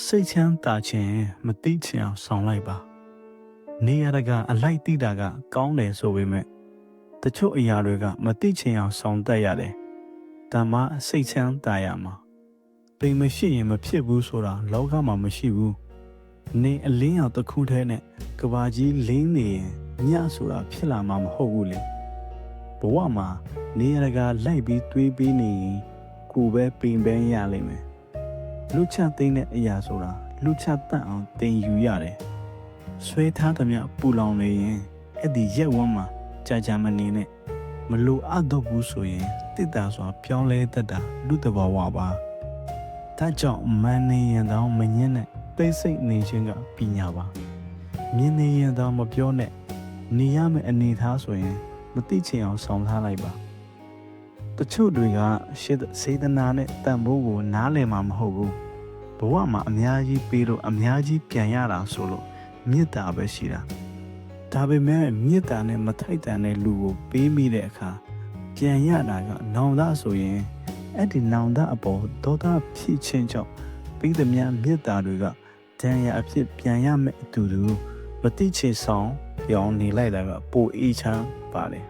စိတ်ချမ်းသာခြင်းမတိချင်အောင်ဆောင်လိုက်ပါနေရတကအလိုက်တိတာက ကောင်းတယ်ဆိုပေမဲ့တချို့အရာတွေကမတိချင်အောင်ဆောင်တတ်ရတယ်ဒါမှစိတ်ချမ်းသာရမှာပိန်မရှိရင်မဖြစ်ဘူးဆိုတာလောကမှာမရှိဘူးနေအလင်းရောင်တစ်ခုတည်းနဲ့ကဘာကြီးလင်းနေရင်ညဆိုတာဖြစ်လာမှာမဟုတ်ဘူးလေဘဝမှာနေရတကလိုက်ပြီးတွေးပြီးနေရင်ကိုယ်ပဲပိန်ပန်းရလိမ့်မယ် လူချသိမ်းတဲ့အရာဆိုတာလူချတတ်အောင်တင်ယူရတယ်။ဆွဲထားသမျှပူလောင်နေရင်အဲ့ဒီရက်ဝန်းမှာကြာကြာမနေနဲ့မလိုအပ်တော့ဘူးဆိုရင်တိတ္တာစွာပြောင်းလဲတတ်တာလူတဘာဝပါ။ဒါကြောင့်မန်နေရင်တော့မငင်းနဲ့သိစိတ်နေခြင်းကပညာပါ။မြင်နေရင်တော့မပြောနဲ့နေရမယ့်အနေထားဆိုရင်မသိချင်အောင်ဆောင်ထားလိုက်ပါ။ တချို့တွေကရှေ့စေတနာနဲ့တန်ဖိုးကို နားလည်မှာမဟုတ်ဘူးဘဝမှာအများကြီးပေးလို့အများကြီးပြန်ရတာဆိုလို့မေတ္တာပဲရှိတာဒါပေမဲ့မေတ္တာနဲ့မထိုက်တန်တဲ့လူကိုပေးမိတဲ့အခါပြန်ရတာကနောင်တဆိုရင်အဲ့ဒီနောင်တအပေါ်ဒေါသဖြစ်ခြင်းကြောင့်ပြီးသည်များမေတ္တာတွေကဒဏ်ရာအဖြစ်ပြန်ရမယ့်အတူတူမတိချေဆောင်ပြောင်းနေလိုက်တာကပိုအေးချမ်းပါတယ်